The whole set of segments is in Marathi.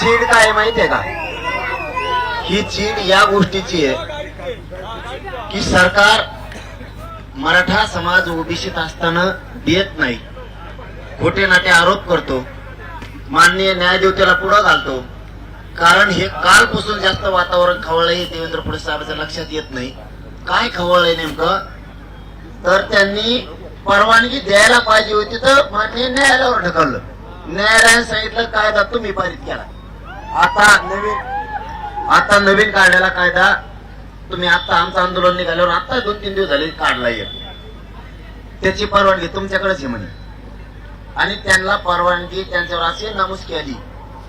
चीड काय आहे माहितीये का? ही चीड या गोष्टीची आहे की सरकार मराठा समाज ओबीसीत असताना देत नाही. खोटे नाटे आरोप करतो. माननीय न्यायदेवतेला पुढं घालतो. कारण हे कालपासून जास्त वातावरण खवळलंय देवेंद्र फडणवीस साहेबांच्या लक्षात येत नाही. काय खवळलंय नेमकं? तर त्यांनी परवानगी द्यायला पाहिजे होती तर मान्य न्यायालयावर ढकललं. न्यायालयाने सांगितलं कायदा तुम्ही पारित केला. आता नवीन आता नवीन काढलेला कायदा तुम्ही आता आमचं आंदोलन निघाल्यावर आता दोन तीन दिवस झाले काढला एक. त्याची परवानगी तुमच्याकडेच आहे म्हणे. आणि त्यांना परवानगी त्यांच्यावर अशी नमूस केली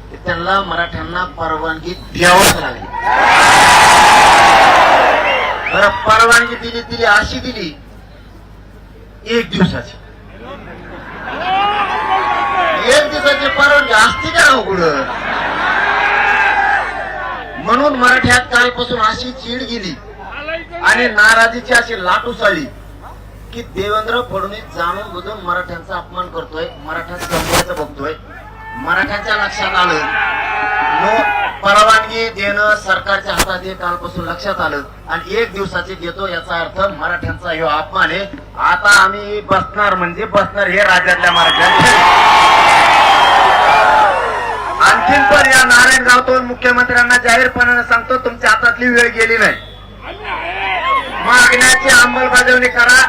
की त्यांना मराठ्यांना परवानगी द्यावंच लागली. बरं परवानगी दिली दिली अशी दिली एक दिवसाची. एक दिवसाची परवानगी असते का उघड म्हणून मराठ्यात कालपासून अशी चीड गेली आणि नाराजीची अशी लाट उसळली की देवेंद्र फडणवीस जाणून बुजून मराठ्यांचा अपमान करतोय मराठ्यात संपवायचं बघतोय मराठ्यांच्या लक्षात आलं. परवानगी देणं सरकारच्या हातात हे कालपासून लक्षात आलं आणि एक दिवसाचे देतो याचा अर्थ मराठ्यांचा हा अपमान आहे. आता आम्ही बसणार म्हणजे बसणार हे राज्यातल्या मराठ्यांचे. आणखीन पण या नारायण गावतून मुख्यमंत्र्यांना जाहीरपणाने सांगतो तुमच्या हातातली वेळ गेली नाही. मागण्याची अंमलबजावणी करा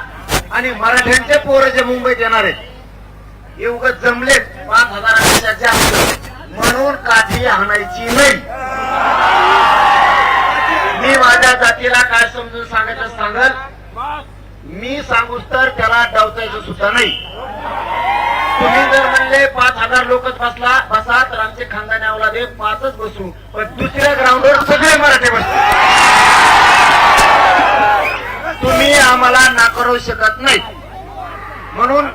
आणि मराठ्यांचे पोरं जे मुंबईत येणार आहेत हे जमले जमलेत पाच हजारापेक्षा जास्त. म्हणून काठी हाणायची नाही. मी माझ्या जातीला काय समजून सांगायचं सांगल? मी सांगूच तर त्याला डावचायचं सुद्धा नाही. म्हणले पाच हजार लोकच बसला बसा तर आमचे खानदानी अवलादे पाचच बसू. पण दुसऱ्या ग्राउंडवर सगळे मराठे बसतील तुम्ही आम्हाला नाकारू शकत नाही. म्हणून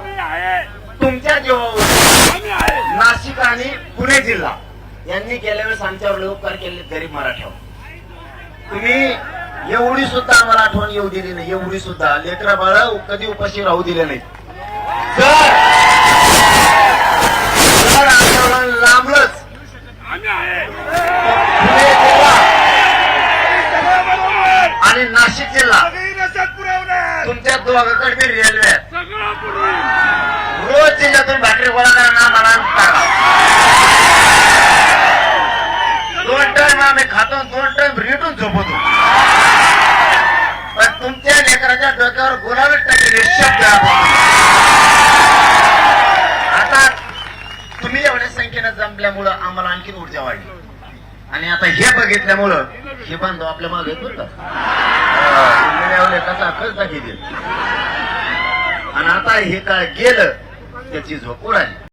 तुमच्या जीवावर नाशिक आणि पुणे जिल्हा यांनी गेल्या वेळेस आमच्यावर लोककार केले गरीब मराठ्यावर. तुम्ही एवढी सुद्धा आम्हाला आठवण येऊ दिली नाही. एवढी सुद्धा लेकरा बाळ कधी उपाशी राहू दिले नाही जर नाशिक जिल्हा तुमच्या दोघांकडे बी रेल्वे रोज जिल्ह्यातून भाकरी गोळा करा मला दोन टाइम आम्ही खातो दोन टाइम रिटून झोपतो. पण तुमच्या लेकराच्या डोक्यावर गुलाबी टाकले शब्द आता तुम्ही एवढ्या संख्येनं जमल्यामुळं आम्हाला आणखीन ऊर्जा वाढली. आणि आता हे बघितल्यामुळं हे बांधव आपल्या मागे येत बरं कसा खर्च दाखी आणि आता हे काय गेलं त्याची झोप आहे